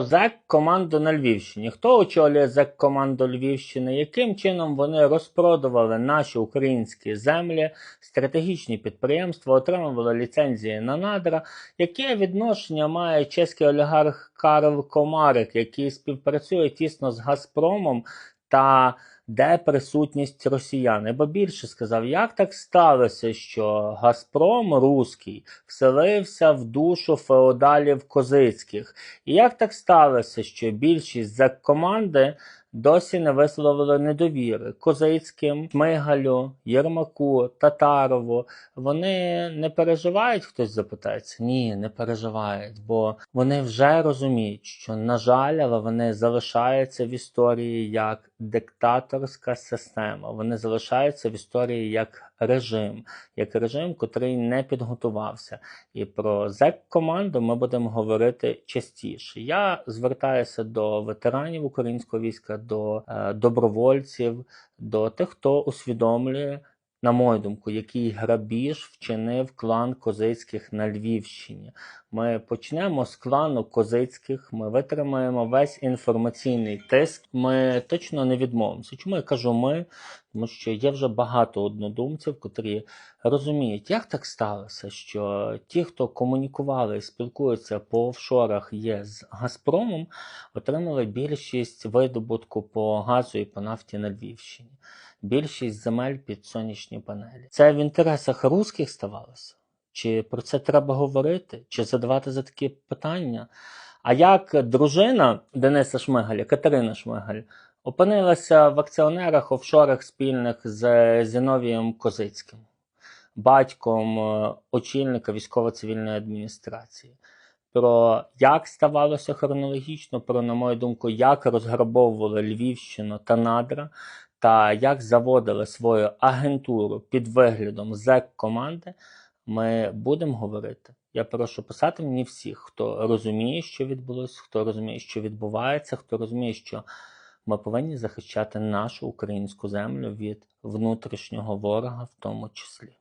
ЗЕК команду на Львівщині. Хто очолює ЗЕК команду Львівщини? Яким чином вони розпродували наші українські землі, стратегічні підприємства, отримували ліцензії на надра? Яке відношення має чеський олігарх Карл Комарик, який співпрацює тісно з Газпромом та де присутність росіян? Бо більше сказав, як так сталося, що Газпром руський вселився в душу феодалів козицьких? І як так сталося, що більшість за команди досі не висловили недовіри Козицьким, Шмигалю, Єрмаку, Татарову? Вони не переживають, хтось запитається? Ні, не переживають, бо вони вже розуміють, що, на жаль, але вони залишаються в історії як диктаторська система. Вони залишаються в історії як режим, як режим, котрий не підготувався. І про зек команду ми будемо говорити частіше. Я звертаюся до ветеранів українського війська, до е, добровольців, до тих, хто усвідомлює. На мою думку, який грабіж вчинив клан Козицьких на Львівщині. Ми почнемо з клану Козицьких, ми витримаємо весь інформаційний тиск. Ми точно не відмовимося. Чому я кажу ми? Тому що є вже багато однодумців, котрі розуміють, як так сталося, що ті, хто комунікували і спілкуються по офшорах є з Газпромом, отримали більшість видобутку по газу і по нафті на Львівщині. Більшість земель під сонячні панелі. Це в інтересах русських ставалося? Чи про це треба говорити, чи задавати за такі питання? А як дружина Дениса Шмигаля, Катерина Шмигаль, опинилася в акціонерах офшорах спільних з Зіновієм Козицьким, батьком е, очільника військово-цивільної адміністрації? Про як ставалося хронологічно, про, на мою думку, як розграбовували Львівщину та надра, та як заводили свою агентуру під виглядом зек команди, ми будемо говорити. Я прошу писати мені всіх, хто розуміє, що відбулося, хто розуміє, що відбувається, хто розуміє, що ми повинні захищати нашу українську землю від внутрішнього ворога, в тому числі.